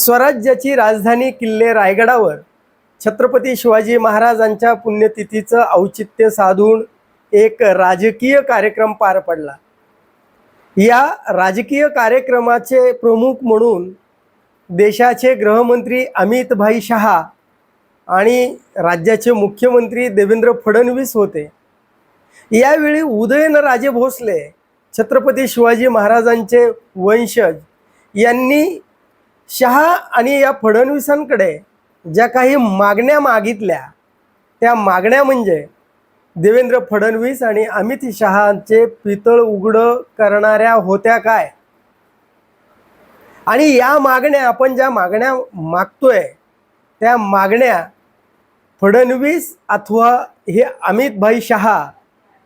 स्वराज्याची राजधानी किल्ले रायगडावर छत्रपती शिवाजी महाराजांच्या पुण्यतिथीचं औचित्य साधून एक राजकीय कार्यक्रम पार पडला. या राजकीय कार्यक्रमाचे प्रमुख म्हणून देशाचे गृहमंत्री अमितभाई शहा आणि राज्याचे मुख्यमंत्री देवेंद्र फडणवीस होते. यावेळी उदयनराजे भोसले छत्रपती शिवाजी महाराजांचे वंशज यांनी शहा आणि या फडणवीसांकडे ज्या काही मागण्या मागितल्या त्या मागण्या म्हणजे देवेंद्र फडणवीस आणि अमित शहाचे पितळ उघडं करणाऱ्या होत्या काय? आणि या मागण्या आपण ज्या मागण्या मागतोय त्या मागण्या फडणवीस अथवा हे अमितभाई शहा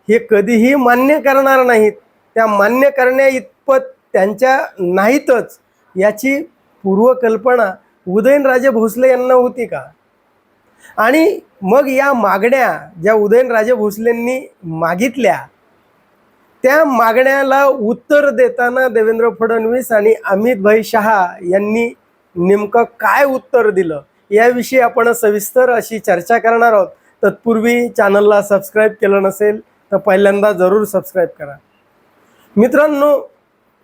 हे कधीही मान्य करणार नाहीत. त्या मान्य करण्या इतपत त्यांच्या नाहीतच याची पूर्वकल्पना उदयनराजे भोसले यांना होती का? आणि मग या मागण्या ज्या उदयनराजे भोसलेंनी मागितल्या त्या मागण्याला उत्तर देताना देवेंद्र फडणवीस आणि अमितभाई शहा यांनी नेमकं काय उत्तर दिलं? याविषयी आपण सविस्तर अशी चर्चा करणार आहोत. तत्पूर्वी चॅनलला सबस्क्राईब केलं नसेल तर पहिल्यांदा जरूर सबस्क्राईब करा. मित्रांनो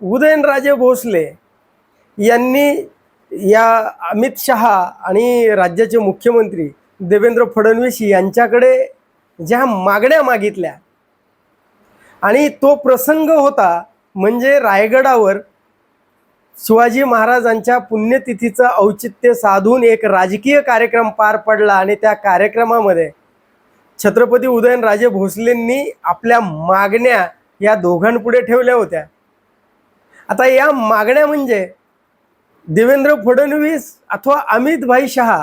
उदयनराजे भोसले यांनी या अमित शहा आणि राज्याचे मुख्यमंत्री देवेंद्र फडणवीस यांच्याकडे ज्या मागण्या मागितल्या आणि तो प्रसंग होता म्हणजे रायगडावर शिवाजी महाराजांच्या पुण्यतिथीचं औचित्य साधून एक राजकीय कार्यक्रम पार पडला आणि त्या कार्यक्रमामध्ये छत्रपती उदयनराजे भोसलेंनी आपल्या मागण्या या दोघांपुढे ठेवल्या होत्या. आता या मागण्या म्हणजे देवेंद्र फडणवीस अथवा अमित भाई शहा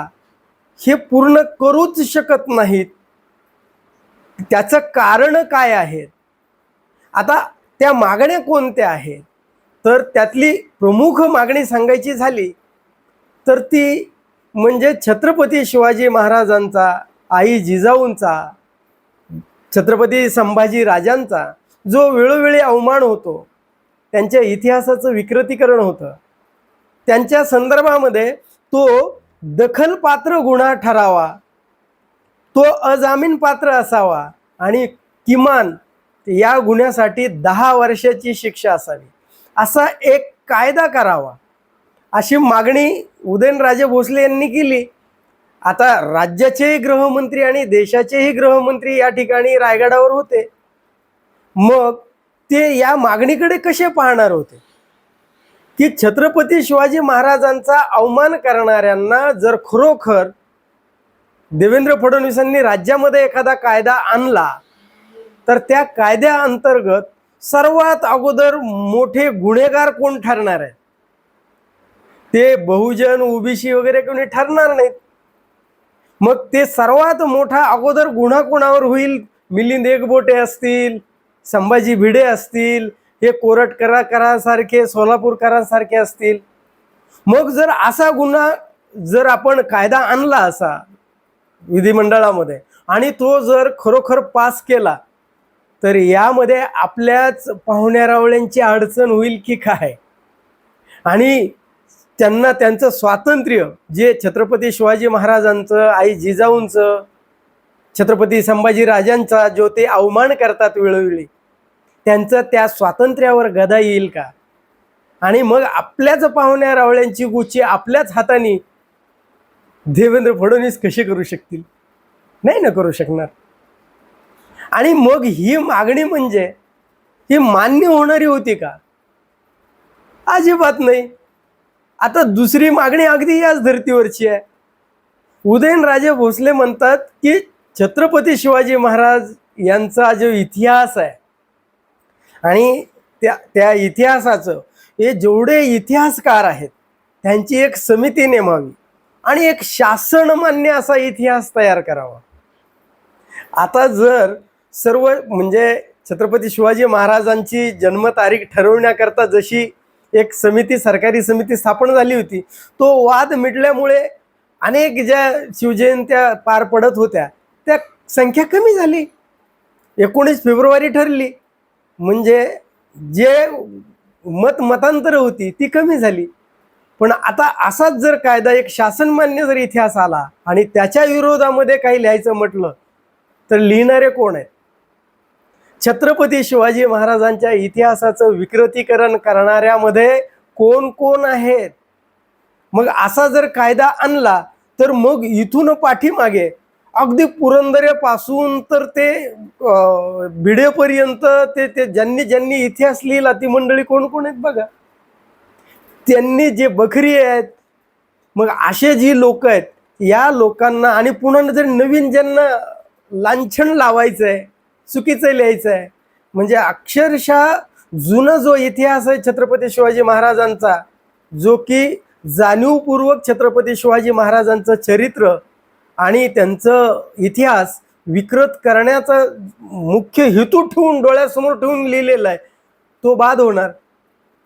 हे पूर्ण करूच शकत नाहीत. त्याचं कारण काय आहेत आता त्या मागण्या कोणत्या आहेत? तर त्यातली प्रमुख मागणी सांगायची झाली तर ती म्हणजे छत्रपती शिवाजी महाराजांचा आई जिजाऊंचा छत्रपती संभाजी राजांचा जो वेळोवेळी अवमान होतो त्यांच्या इतिहासाचं विकृतीकरण होतं. त्यांच्या संदर्भामध्ये तो दखलपात्र गुन्हा ठरावा तो अजामीन पात्र असावा आणि किमान या गुन्ह्यासाठी दहा वर्षाची शिक्षा असावी असा एक कायदा करावा. अशी मागणी उदयनराजे भोसले यांनी केली. आता राज्याचेही गृहमंत्री आणि देशाचेही गृहमंत्री या ठिकाणी रायगडावर होते. मग ते या मागणीकडे कसे पाहणार होते? की छत्रपती शिवाजी महाराजांचा अवमान करणाऱ्यांना जर खरोखर देवेंद्र फडणवीसांनी राज्यामध्ये एखादा कायदा आणला तर त्या कायद्याअंतर्गत सर्वात अगोदर मोठे गुन्हेगार कोण ठरणार आहेत? ते बहुजन ओबीसी वगैरे कोणी ठरणार नाहीत. मग ते सर्वात मोठा अगोदर गुन्हा कोणावर होईल? मिलिंद एकबोटे असतील संभाजी भिडे असतील हे कोरटकराकरांसारखे सोलापूरकरांसारखे असतील. मग जर असा गुन्हा जर आपण कायदा आणला असा विधिमंडळामध्ये आणि तो जर खरोखर पास केला तर यामध्ये आपल्याच पाहुण्यारावळ्यांची अडचण होईल की काय? आणि त्यांना त्यांचं स्वातंत्र्य जे छत्रपती शिवाजी महाराजांचं आई जिजाऊंचं छत्रपती संभाजी राजांचा जो ते अवमान करतात वेळोवेळी त्यांचं त्या स्वातंत्र्यावर गदा येईल का? आणि मग आपल्याच पाहुण्या रावळ्यांची गुची आपल्याच हाताने देवेंद्र फडणवीस कसे करू शकतील? नाही ना करू शकणार. आणि मग ही मागणी म्हणजे ही मान्य होणारी होती का? अजिबात नाही. आता दुसरी मागणी अगदी याच धर्तीवरची आहे. उदयनराजे भोसले म्हणतात की छत्रपती शिवाजी महाराज यांचा जो इतिहास आहे आणि त्या त्या इतिहासाचं हे जेवढे इतिहासकार आहेत त्यांची एक समिती नेमावी आणि एक शासनमान्य असा इतिहास तयार करावा. आता जर सर्व म्हणजे छत्रपती शिवाजी महाराजांची जन्मतारीख ठरवण्याकरता जशी एक समिती सरकारी समिती स्थापन झाली होती तो वाद मिटल्यामुळे अनेक ज्या शिवजयंत्या पार पडत होत्या त्या संख्या कमी झाली. एकोणीस फेब्रुवारी ठरली. म्हणजे जे मत मतांतर होती ती कमी झाली. पण आता असाच जर कायदा एक शासनमान्य जर इतिहास आला आणि त्याच्या विरोधामध्ये काही लिहायचं म्हटलं तर लिहिणारे कोण आहेत? छत्रपती शिवाजी महाराजांच्या इतिहासाचं विकृतीकरण करणाऱ्यामध्ये कोण कोण आहेत? मग असा जर कायदा आणला तर मग इथून पाठीमागे अगदी पुरंदरेपासून तर ते भिडेपर्यंत ते ते ज्यांनी ज्यांनी इतिहास लिहिला ती मंडळी कोण कोण आहेत बघा? त्यांनी जे बखरी आहेत मग असे जी लोक आहेत या लोकांना आणि पुन्हा जर नवीन ज्यांना लांछन लावायचं आहे चुकीचं लिहायचं आहे म्हणजे अक्षरशः जुना जो इतिहास आहे छत्रपती शिवाजी महाराजांचा जो की जाणीवपूर्वक छत्रपती शिवाजी महाराजांचं चरित्र आणि त्यांचं इतिहास विकृत करण्याचा मुख्य हेतू ठेवून डोळ्यासमोर ठेवून लिहिलेला आहे. तो बाद होणार.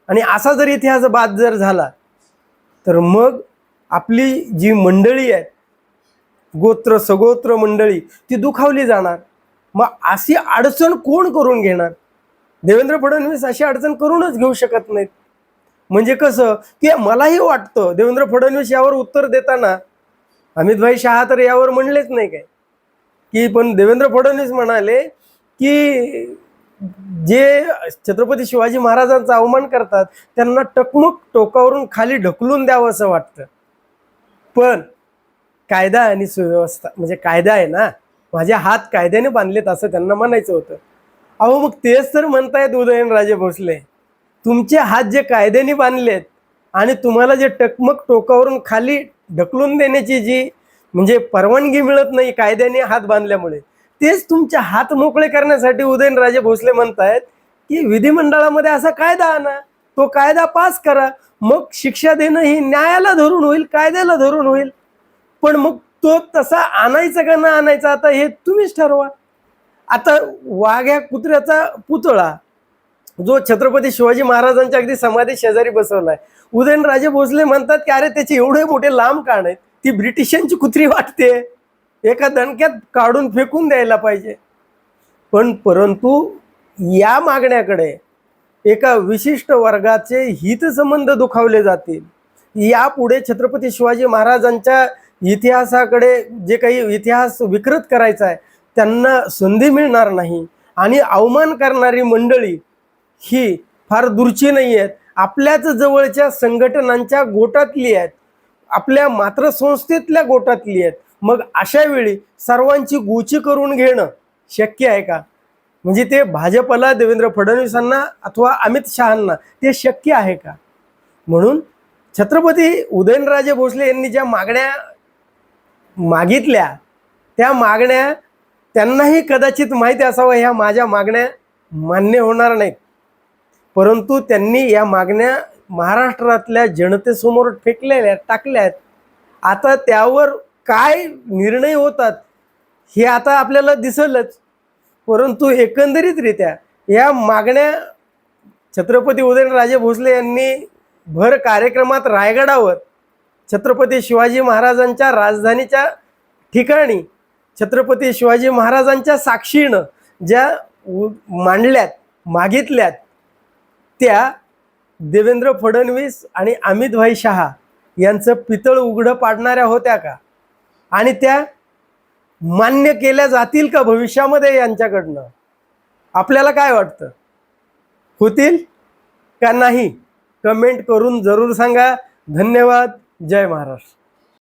आणि असा जर इतिहास बाद जर झाला तर मग आपली जी मंडळी आहे गोत्र सगोत्र मंडळी ती दुखावली जाणार. मग अशी अडचण कोण करून घेणार? देवेंद्र फडणवीस अशी अडचण करूनच घेऊ शकत नाहीत. म्हणजे कसं की मलाही वाटतं देवेंद्र फडणवीस यावर उत्तर देताना अमितभाई शहा तर यावर म्हणलेच नाही काय. की पण देवेंद्र फडणवीस म्हणाले की जे छत्रपती शिवाजी महाराजांचा अवमान करतात त्यांना टकमक टोकावरून खाली ढकलून द्यावं असं वाटतं. पण कायदा आणि सुव्यवस्था म्हणजे कायदा आहे ना माझे हात कायद्याने बांधलेत असं त्यांना म्हणायचं होतं. अहो मग तेच तर म्हणतायत उदयनराजे भोसले. तुमचे हात जे कायद्याने बांधलेत आणि तुम्हाला जे टकमक टोकावरून खाली ढकलून देण्याची जी म्हणजे परवानगी मिळत नाही कायद्याने हात बांधल्यामुळे तेच तुमचे हात मोकळे करण्यासाठी उदयनराजे भोसले म्हणतायत की विधिमंडळामध्ये असा कायदा आणा तो कायदा पास करा मग शिक्षा देणं ही न्यायाला धरून होईल कायद्याला धरून होईल. पण मग तो तसा आणायचा का ना आणायचा आता हे तुम्हीच ठरवा. आता वाघ्या कुत्र्याचा पुतळा जो छत्रपती शिवाजी महाराजांच्या अगदी समाधी शेजारी बसवलाय. उदयनराजे भोसले म्हणतात की अरे त्याचे एवढे मोठे लांब कान आहेत ती ब्रिटिशांची कुत्री वाटते. एका दणक्यात काढून फेकून द्यायला पाहिजे. पण परंतु या मागण्याकडे एका विशिष्ट वर्गाचे हितसंबंध दुखावले जातील. यापुढे छत्रपती शिवाजी महाराजांच्या इतिहासाकडे जे काही इतिहास विकृत करायचा आहे त्यांना संधी मिळणार नाही. आणि अवमान करणारी मंडळी ही फार दूरची नाही आहेत. आपल्याच जवळच्या संघटनांच्या गोटातली आहेत. आपल्या मातृसंस्थेतल्या गोटातली आहेत. मग अशा वेळी सर्वांची गोची करून घेणं शक्य आहे का? म्हणजे ते भाजपला देवेंद्र फडणवीसांना अथवा अमित शहांना ते शक्य आहे का? म्हणून छत्रपती उदयनराजे भोसले यांनी ज्या मागण्या मागितल्या त्या मागण्या त्यांनाही कदाचित माहिती असावं ह्या माझ्या मागण्या मान्य होणार नाहीत. परंतु त्यांनी या मागण्या महाराष्ट्रातल्या जनतेसमोर फेकलेल्या टाकल्यात. आता त्यावर काय निर्णय होतात हे आता आपल्याला दिसलच. परंतु एकंदरीतरित्या या मागण्या छत्रपती उदयनराजे भोसले यांनी भर कार्यक्रमात रायगडावर छत्रपती शिवाजी महाराजांच्या राजधानीच्या ठिकाणी छत्रपती शिवाजी महाराजांच्या साक्षीनं ज्या मांडल्यात मागितल्यात त्या देवेंद्र फडणवीस आणि अमितभाई शहा यांचं पितळ उघडं पाडणाऱ्या होत्या का? आणि त्या मान्य केल्या जातील का भविष्यामध्ये यांच्याकडनं? आपल्याला काय वाटतं? होतील का नाही? कमेंट करून जरूर सांगा. धन्यवाद. जय महाराष्ट्र.